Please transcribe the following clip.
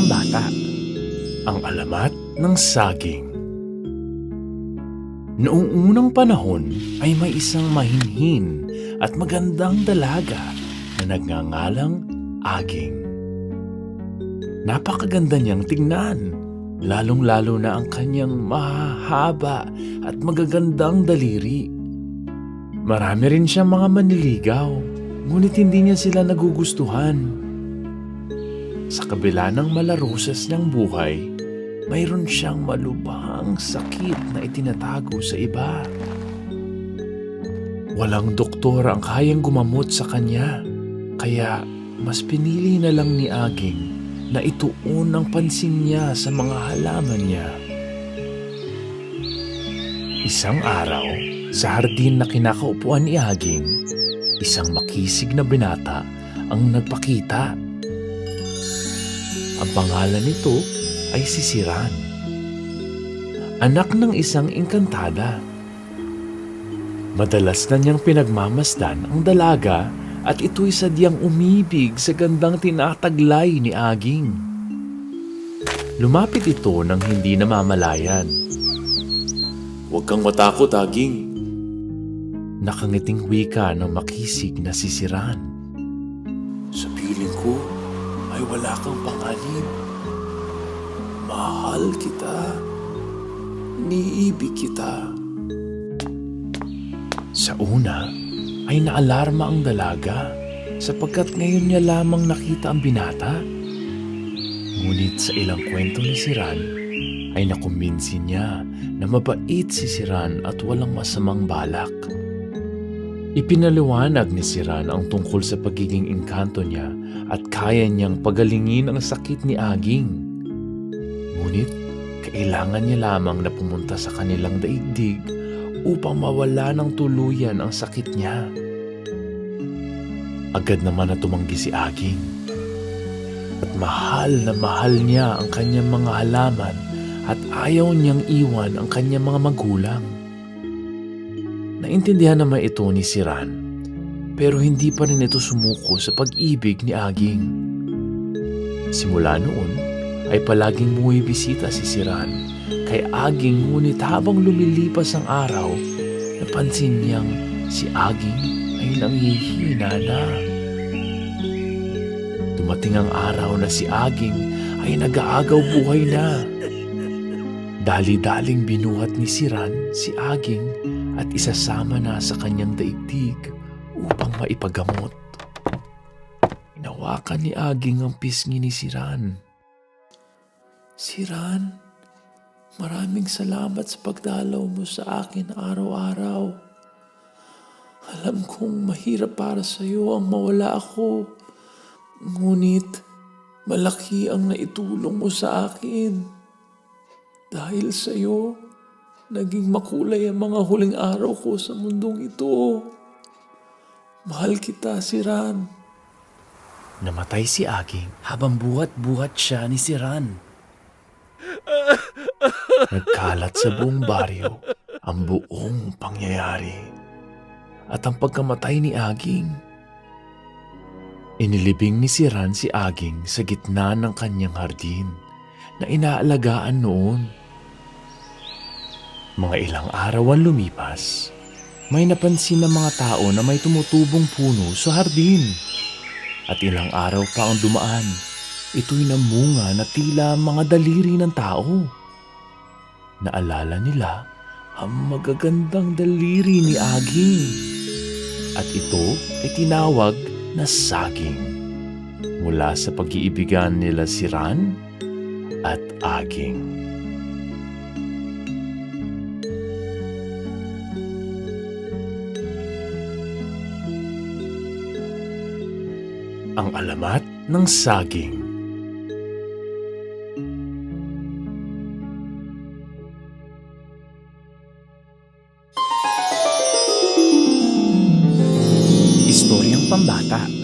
pambata. Ang alamat ng saging. Noong unang panahon ay may isang mahinhin at magandang dalaga na nagngangalang Aging. Napakaganda niyang tingnan, lalong-lalo na ang kanyang mahahaba at magagandang daliri. Marami rin siyang mga manliligaw, ngunit hindi niya sila nagugustuhan. Sa kabila ng malarusas niyang buhay, mayroon siyang malubhang sakit na itinatago sa iba. Walang doktor ang kayang gumamot sa kanya, kaya mas pinili na lang ni Aging na ituon ang pansin niya sa mga halaman niya. Isang araw, sa hardin na kinakaupuan ni Aging, isang makisig na binata ang nagpakita. Ang pangalan nito ay si Siran. Anak ng isang engkantada. Madalas na niyang pinagmamasdan ang dalaga at ito'y sadyang umibig sa gandang tinataglay ni Aging. Lumapit ito nang hindi namamalayan. Huwag kang matakot, Aging. Nakangiting wika ng makisig na sisiran. Sa piling ko ay wala kang panganib. Mahal kita. Niibig kita. Sa una, ay naalarma ang dalaga sapagkat ngayon niya lamang nakita ang binata. Ngunit sa ilang kwento ni Siran ay nakumbinsi niya na mabait si Siran at walang masamang balak. Ipinaliwanag ni Siran ang tungkol sa pagiging engkanto niya at kaya niyang pagalingin ang sakit ni Aging. Ngunit kailangan niya lamang na pumunta sa kanilang daigdig upang mawala ng tuluyan ang sakit niya. Agad naman na tumanggi si Aging. At mahal na mahal niya ang kanyang mga halaman at ayaw niyang iwan ang kanyang mga magulang. Naintindihan naman ito ni Siran, pero hindi pa rin ito sumuko sa pag-ibig ni Aging. Simula noon ay palaging bumibisita si Siran kay Aging ngunit habang lumilipas ang araw, napansin niyang si Aging ay nanghihina na. Dumating ang araw na si Aging ay nag-aagaw buhay na. Dali-daling binuhat ni Siran si Aging at isasama na sa kanyang daigdig upang maipagamot. Inawakan ni Aging ang pisngi ni Siran. Siran, maraming salamat sa pagdalaw mo sa akin araw-araw. Alam kong mahirap para sa iyo ang mawala ako. Ngunit malaki ang naitulong mo sa akin. Dahil sa iyo, naging makulay ang mga huling araw ko sa mundong ito. Mahal kita, Siran. Namatay si Aging habang buhat-buhat siya ni Siran. Nagkalat sa buong baryo ang buong pangyayari at ang pagkamatay ni Aging. Inilibing ni Siran si Aging sa gitna ng kanyang hardin na inaalagaan noon. Mga ilang araw ang lumipas, may napansin ng mga tao na may tumutubong puno sa hardin. At ilang araw pa ang dumaan, ito'y namunga na tila mga daliri ng tao. Naalala nila ang magagandang daliri ni Aging. At ito ay tinawag na saging mula sa pag-iibigan nila si Ran at Aging. ang alamat ng saging. Istoryang pambata